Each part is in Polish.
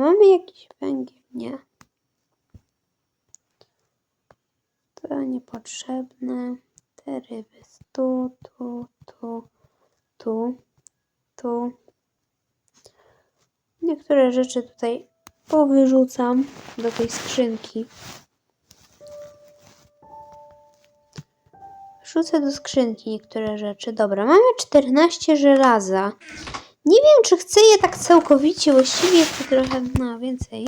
mamy jakiś węgiel? Nie. To niepotrzebne. Te ryby tu, tu, tu, tu, tu. Niektóre rzeczy tutaj powyrzucam do tej skrzynki. Wrzucę do skrzynki niektóre rzeczy. Dobra, mamy 14 żelaza. Nie wiem, czy chcę je tak całkowicie, właściwie to trochę no, więcej.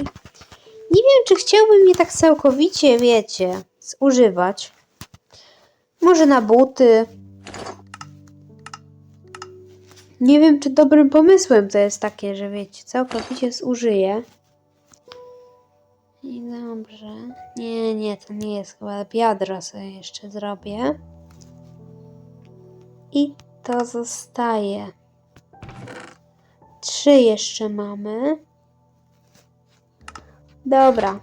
Nie wiem, czy chciałbym je tak całkowicie, wiecie, zużywać. Może na buty. Nie wiem, czy dobrym pomysłem to jest takie, że wiecie, całkowicie zużyję. I dobrze. Nie, nie, to nie jest chyba biadra sobie jeszcze zrobię. I to zostaje. Trzy jeszcze mamy. Dobra.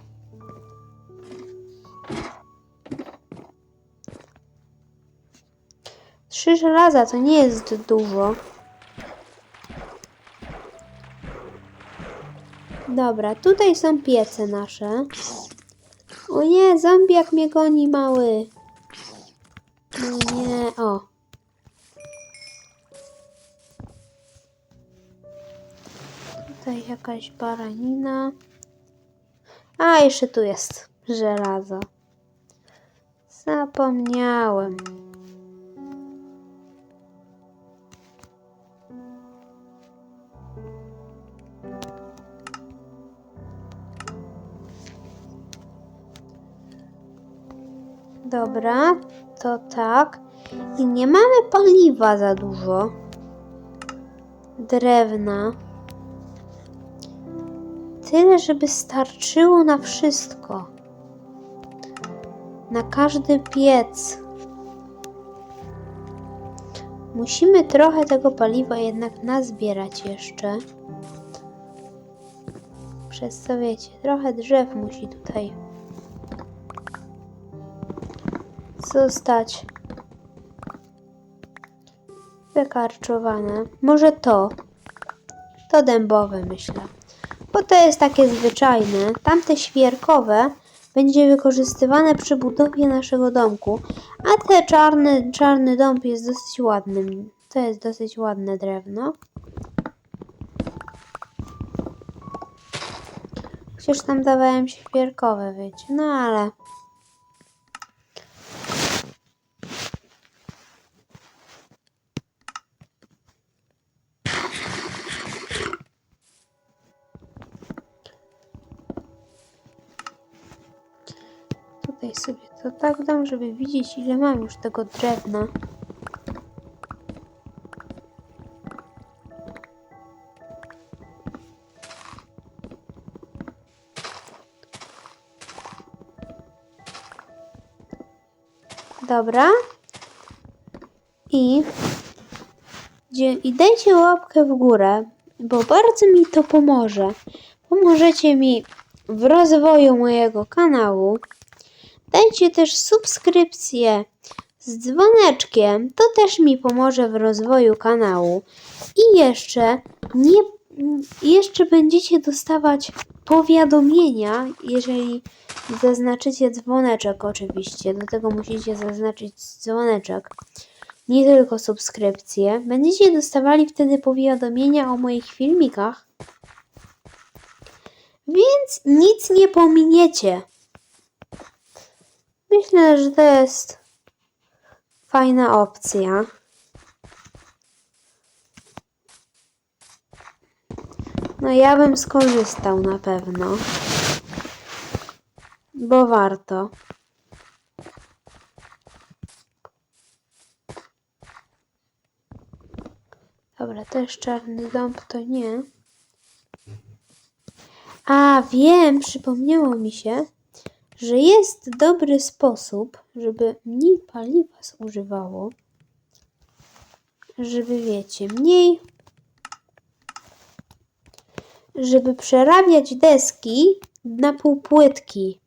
Trzy żelaza to nie jest dużo. Dobra, tutaj są piece nasze. O nie, zombiak mnie goni mały. Nie, o. Tutaj jakaś baranina. A, jeszcze tu jest żelazo. Zapomniałem. Dobra, to tak. I nie mamy paliwa za dużo. Drewna. Tyle, żeby starczyło na wszystko. Na każdy piec. Musimy trochę tego paliwa jednak nazbierać jeszcze. Przez co wiecie, trochę drzew musi tutaj zostać wykarczowane. Może to. To dębowe, myślę. Bo to jest takie zwyczajne. Tamte świerkowe będzie wykorzystywane przy budowie naszego domku. A te czarny, czarny dąb jest dosyć ładnym. To jest dosyć ładne drewno. Chociaż tam dawałem świerkowe, wiecie. No ale... tak dam, żeby widzieć ile mam już tego drewna. Dobra. I, dzie- I dajcie łapkę w górę, bo bardzo mi to pomoże. Pomożecie mi w rozwoju mojego kanału. Dajcie też subskrypcję z dzwoneczkiem, to też mi pomoże w rozwoju kanału. I jeszcze nie jeszcze będziecie dostawać powiadomienia, jeżeli zaznaczycie dzwoneczek oczywiście. Do tego musicie zaznaczyć dzwoneczek. Nie tylko subskrypcję. Będziecie dostawali wtedy powiadomienia o moich filmikach. Więc nic nie pominiecie. Myślę, że to jest fajna opcja. No ja bym skorzystał na pewno. Bo warto. Dobra, też czarny dąb to nie. A, wiem, przypomniało mi się, że jest dobry sposób, żeby mniej paliwa zużywało. Żeby, wiecie, mniej. Żeby przerabiać deski na półpłytki.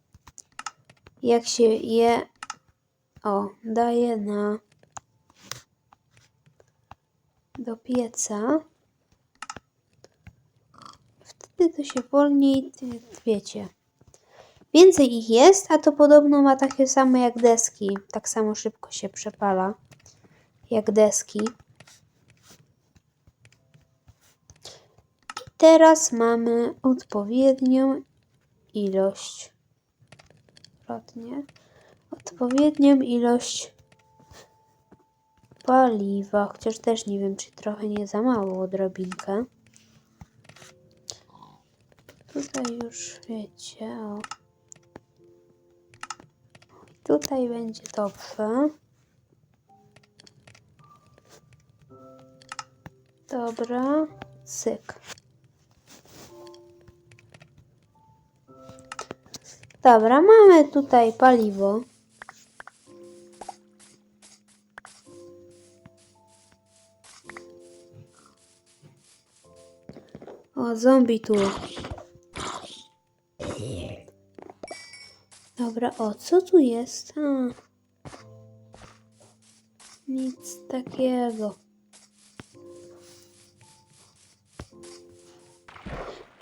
Jak się je. O, daje na. Do pieca. Wtedy to się wolniej, wiecie. Więcej ich jest, a to podobno ma takie same jak deski. Tak samo szybko się przepala jak deski. I teraz mamy odpowiednią ilość. Odwrotnie. Odpowiednią ilość paliwa, chociaż też nie wiem, czy trochę nie za mało odrobinkę. Tutaj już wiecie, o. Tutaj będzie dobrze. Dobra, syk. Dobra, mamy tutaj paliwo. O, zombie tu. Dobra, o, co tu jest? A. Nic takiego.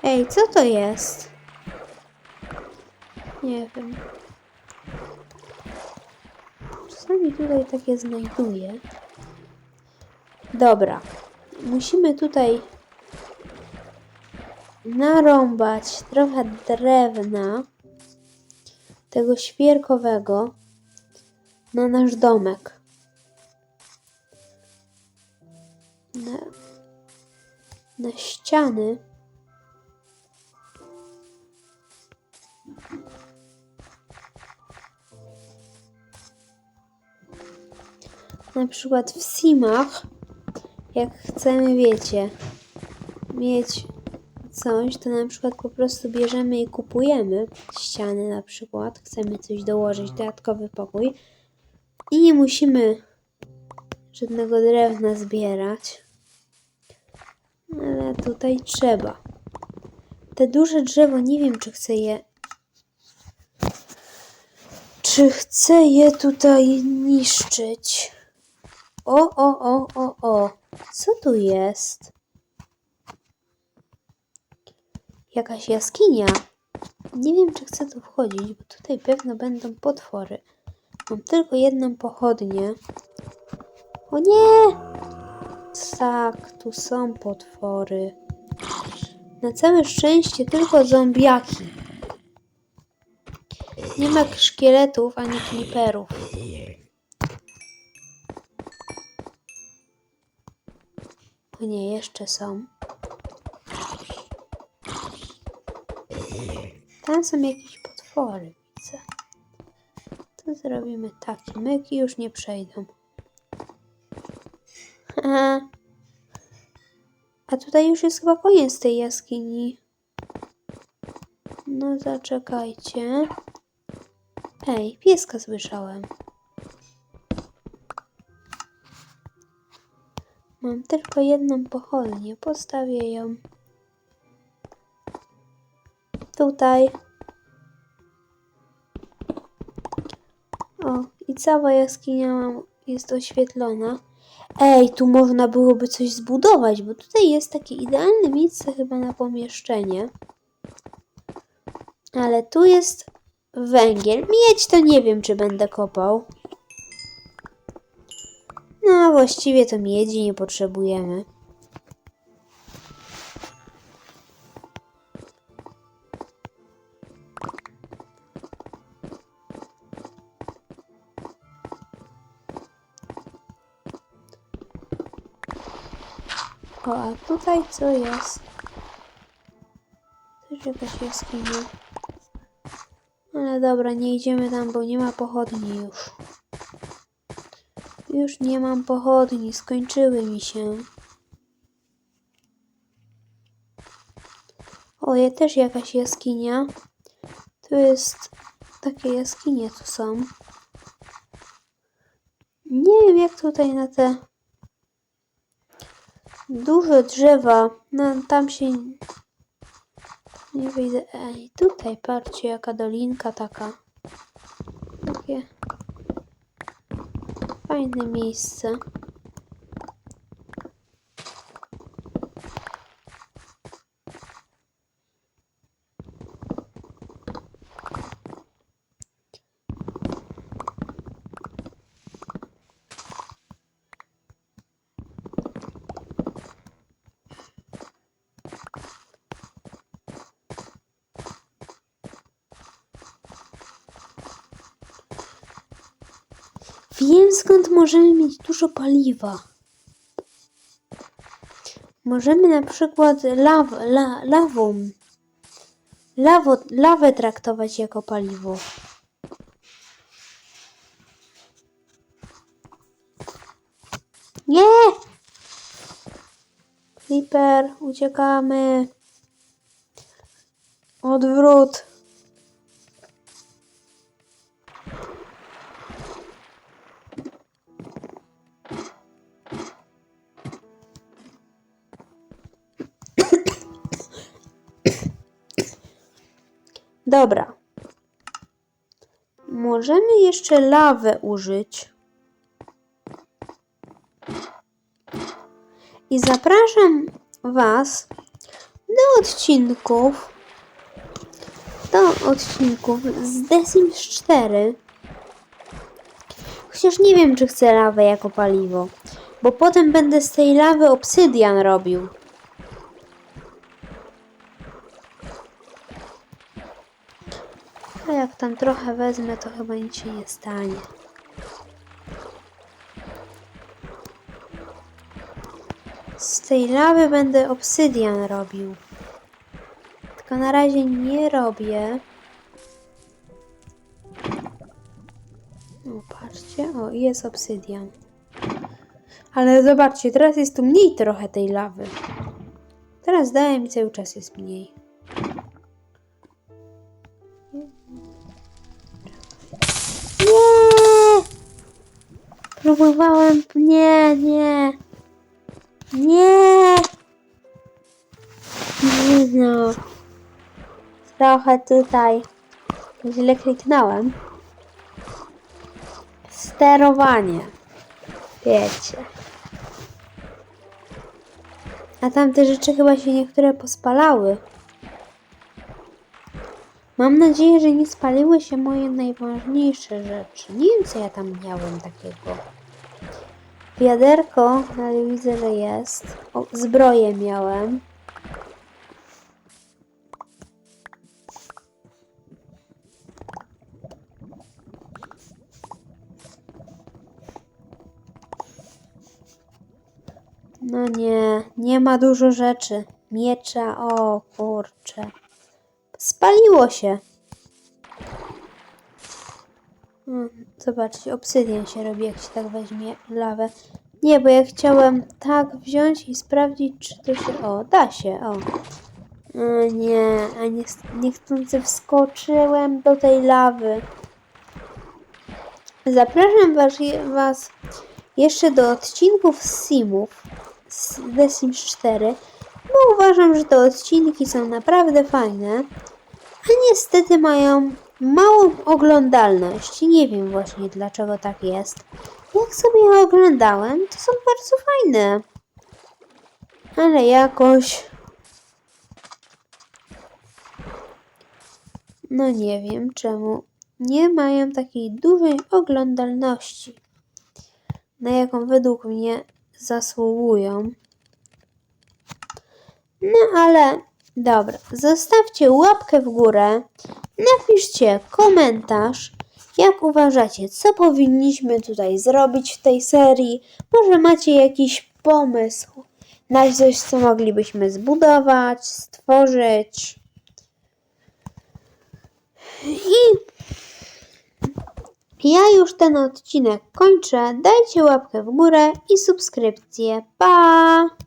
Ej, co to jest? Nie wiem. Czasami tutaj takie znajduję. Dobra. Musimy tutaj narąbać trochę drewna tego świerkowego na nasz domek. Na, na ściany. Na przykład w simach, jak chcemy, wiecie, mieć coś, to na przykład po prostu bierzemy i kupujemy ściany na przykład, chcemy coś dołożyć, dodatkowy pokój i nie musimy żadnego drewna zbierać, ale tutaj trzeba. Te duże drzewo, nie wiem czy chcę je czy chcę je tutaj niszczyć. O, o, o, o, o. Co tu jest? Jakaś jaskinia. Nie wiem, czy chcę tu wchodzić, bo tutaj pewno będą potwory. Mam tylko jedną pochodnię. O nie! Tak, tu są potwory. Na całe szczęście tylko zombiaki. Nie ma szkieletów ani kliperów. O nie, jeszcze są. Tam są jakieś potwory, widzę. To zrobimy taki myk i już nie przejdą. A tutaj już jest chyba koniec tej jaskini. No zaczekajcie. Ej, pieska słyszałem. Mam tylko jedną pochodnię. Postawię ją tutaj. O, i cała jaskinia jest oświetlona. Ej, tu można byłoby coś zbudować, bo tutaj jest takie idealne miejsce chyba na pomieszczenie. Ale tu jest węgiel. Miedź to nie wiem, czy będę kopał. No, właściwie to miedzi nie potrzebujemy. O, a tutaj co jest? Też jakaś jaskinia. Ale dobra, nie idziemy tam, bo nie ma pochodni już. Już nie mam pochodni, skończyły mi się. O, je też jakaś jaskinia. Tu jest... Takie jaskinie tu są. Nie wiem jak tutaj na te duże drzewa, no tam się nie wyjdę. Ej, tutaj patrzcie jaka dolinka taka. Takie fajne miejsce. Wiem skąd możemy mieć dużo paliwa. Możemy na przykład law, la, lawą, lawo, lawę traktować jako paliwo. Nie! Creeper, uciekamy. Odwrót. Dobra. Możemy jeszcze lawę użyć. I zapraszam Was do odcinków do odcinków z The Sims 4. Chociaż nie wiem, czy chcę lawę jako paliwo, bo potem będę z tej lawy obsydian robił. Tam trochę wezmę, to chyba nic się nie stanie. Z tej lawy będę obsydian robił. Tylko na razie nie robię. O, patrzcie, o, jest obsydian. Ale zobaczcie, teraz jest tu mniej trochę tej lawy. Teraz daje mi cały czas jest mniej. Próbowałem. Nie, nie. Nie! Nie no. Trochę tutaj źle kliknąłem. Sterowanie. Wiecie. A tamte rzeczy chyba się niektóre pospalały. Mam nadzieję, że nie spaliły się moje najważniejsze rzeczy. Nie wiem, co ja tam miałem takiego. Wiaderko, ale widzę, że jest. O, zbroję miałem. No nie, nie ma dużo rzeczy. Miecza, o kurcze. Spaliło się. Hmm, Zobaczcie, obsydian się robi, jak się tak weźmie lawę. Nie, bo ja chciałem tak wziąć i sprawdzić, czy to się... O, da się, o. O nie, a nie, niechcący wskoczyłem do tej lawy. Zapraszam was, was jeszcze do odcinków z Simów, z The Sims 4, bo uważam, że te odcinki są naprawdę fajne, a niestety mają małą oglądalność. Nie wiem właśnie dlaczego tak jest. Jak sobie je oglądałem, to są bardzo fajne. Ale jakoś... No nie wiem czemu nie mają takiej dużej oglądalności, na jaką według mnie zasługują. No ale dobra, zostawcie łapkę w górę, napiszcie komentarz, jak uważacie, co powinniśmy tutaj zrobić w tej serii. Może macie jakiś pomysł na coś, co moglibyśmy zbudować, stworzyć. I ja już ten odcinek kończę. Dajcie łapkę w górę i subskrypcję. Pa!